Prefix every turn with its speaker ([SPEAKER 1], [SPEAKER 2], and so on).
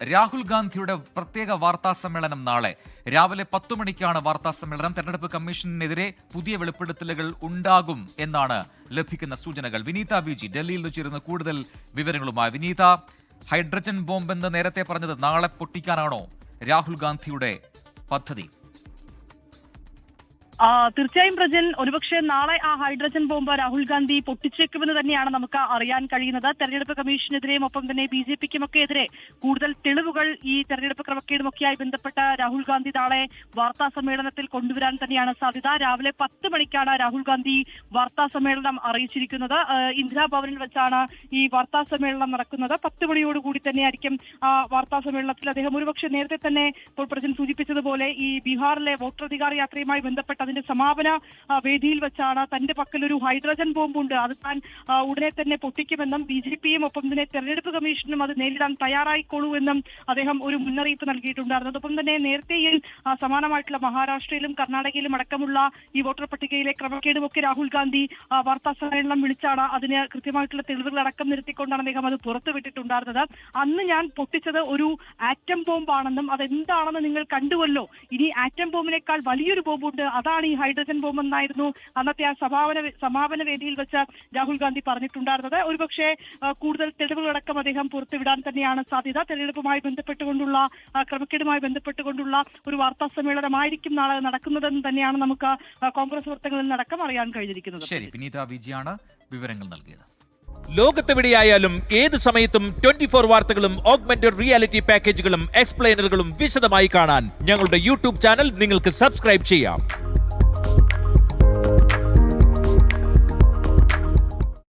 [SPEAKER 1] രാഹുൽ ഗാന്ധിയുടെ പ്രത്യേക വാർത്താ സമ്മേളനം നാളെ. രാവിലെ പത്തു മണിക്കാണ് വാർത്താ സമ്മേളനം. തെരഞ്ഞെടുപ്പ് കമ്മീഷനെതിരെ പുതിയ വെളിപ്പെടുത്തലുകൾ ഉണ്ടാകും എന്നാണ് ലഭിക്കുന്ന സൂചനകൾ. വിനീത ബിജി ജി ഡൽഹിയിൽ നിന്ന് ചേരുന്ന കൂടുതൽ വിവരങ്ങളുമായി. വിനീത ഹൈഡ്രജൻ ബോംബ് എന്ന് നേരത്തെ പറഞ്ഞത് നാളെ പൊട്ടിക്കാനാണോ രാഹുൽ ഗാന്ധിയുടെ പദ്ധതി?
[SPEAKER 2] തീർച്ചയായും പ്രജൻ. ഒരുപക്ഷെ നാളെ ആ ഹൈഡ്രജൻ ബോംബ് രാഹുൽ ഗാന്ധി പൊട്ടിച്ചേക്കുമെന്ന് തന്നെയാണ് നമുക്ക് അറിയാൻ കഴിയുന്നത്. തെരഞ്ഞെടുപ്പ് കമ്മീഷനെതിരെയും ഒപ്പം തന്നെ ബി ജെ പിക്കുമൊക്കെ എതിരെ കൂടുതൽ തെളിവുകൾ ഈ തെരഞ്ഞെടുപ്പ് ക്രമക്കേടുമൊക്കെയായി ബന്ധപ്പെട്ട രാഹുൽ ഗാന്ധി നാളെ വാർത്താ സമ്മേളനത്തിൽ കൊണ്ടുവരാൻ തന്നെയാണ് സാധ്യത. രാവിലെ പത്ത് മണിക്കാണ് രാഹുൽ ഗാന്ധി വാർത്താ സമ്മേളനം അറിയിച്ചിരിക്കുന്നത്. ഇന്ദിരാഭവനിൽ വെച്ചാണ് ഈ വാർത്താ സമ്മേളനം നടക്കുന്നത്. പത്ത് മണിയോടുകൂടി തന്നെയായിരിക്കും ആ വാർത്താ സമ്മേളനത്തിൽ. അദ്ദേഹം ഒരുപക്ഷെ നേരത്തെ തന്നെ ഇപ്പോൾ പ്രജൻ സൂചിപ്പിച്ചതുപോലെ ഈ ബീഹാറിലെ വോട്ടർ അധികാര യാത്രയുമായി ബന്ധപ്പെട്ട് അതിന്റെ സമാപന വേദിയിൽ വെച്ചാണ് തന്റെ പക്കൽ ഒരു ഹൈഡ്രജൻ ബോംബുണ്ട്. അത് താൻ ഉടനെ തന്നെ പൊട്ടിക്കുമെന്നും ബി ജെ പിയും ഒപ്പം തന്നെ തെരഞ്ഞെടുപ്പ് കമ്മീഷനും അത് നേരിടാൻ തയ്യാറായിക്കോളൂ എന്നും അദ്ദേഹം ഒരു മുന്നറിയിപ്പ് നൽകിയിട്ടുണ്ടായിരുന്നു. തന്നെ നേരത്തെയും സമാനമായിട്ടുള്ള മഹാരാഷ്ട്രയിലും കർണാടകയിലും അടക്കമുള്ള ഈ വോട്ടർ പട്ടികയിലെ ക്രമക്കേടുമൊക്കെ രാഹുൽ ഗാന്ധി വാർത്താ സമ്മേളനം വിളിച്ചാണ് അതിന് കൃത്യമായിട്ടുള്ള തെളിവുകൾ അടക്കം നിർത്തിക്കൊണ്ടാണ് അദ്ദേഹം അത് പുറത്തുവിട്ടിട്ടുണ്ടായിരുന്നത് അന്ന് ഞാൻ പൊട്ടിച്ചത് ഒരു ആറ്റം ബോംബാണെന്നും അതെന്താണെന്ന് നിങ്ങൾ കണ്ടുവല്ലോ. ഇനി ആറ്റം ബോംബിനേക്കാൾ വലിയൊരു ബോംബുണ്ട്. അതാണ് ഈ ഹൈഡ്രജൻ ബോംബ് എന്നായിരുന്നു അന്നത്തെ ആ സമാപന സമാപന വേദിയിൽ വെച്ച് രാഹുൽ ഗാന്ധി പറഞ്ഞിട്ടുണ്ടായിരുന്നത്. ഒരുപക്ഷെ കൂടുതൽ തെളിവുകളടക്കം അദ്ദേഹം പുറത്തുവിടാൻ തന്നെയാണ് സാധ്യത. തെരഞ്ഞെടുപ്പുമായി ബന്ധപ്പെട്ടുകൊണ്ടുള്ള ക്രമക്കേടുമായി ബന്ധപ്പെട്ടുകൊണ്ടുള്ള ഒരു വാർത്താ സമ്മേളനമായിരിക്കും നാളെ നടക്കുന്നതെന്ന് തന്നെയാണ് നമുക്ക് കോൺഗ്രസ് വൃത്തങ്ങളിൽ നടക്കം അറിയാൻ കഴിഞ്ഞിരിക്കുന്നത്.
[SPEAKER 1] ശരി വിനീത വി ജിയാണ് വിവരങ്ങൾ നൽകിയത്.
[SPEAKER 3] ലോകത്തെവിടെയായാലും ഏത് സമയത്തും ട്വന്റി ഫോർ വാർത്തകളും ഓഗ്മെന്റഡ് റിയാലിറ്റി പാക്കേജുകളും എക്സ്പ്ലെയിനറുകളും വിശദമായി കാണാൻ ഞങ്ങളുടെ യൂട്യൂബ് ചാനൽ നിങ്ങൾക്ക് സബ്സ്ക്രൈബ് ചെയ്യാം.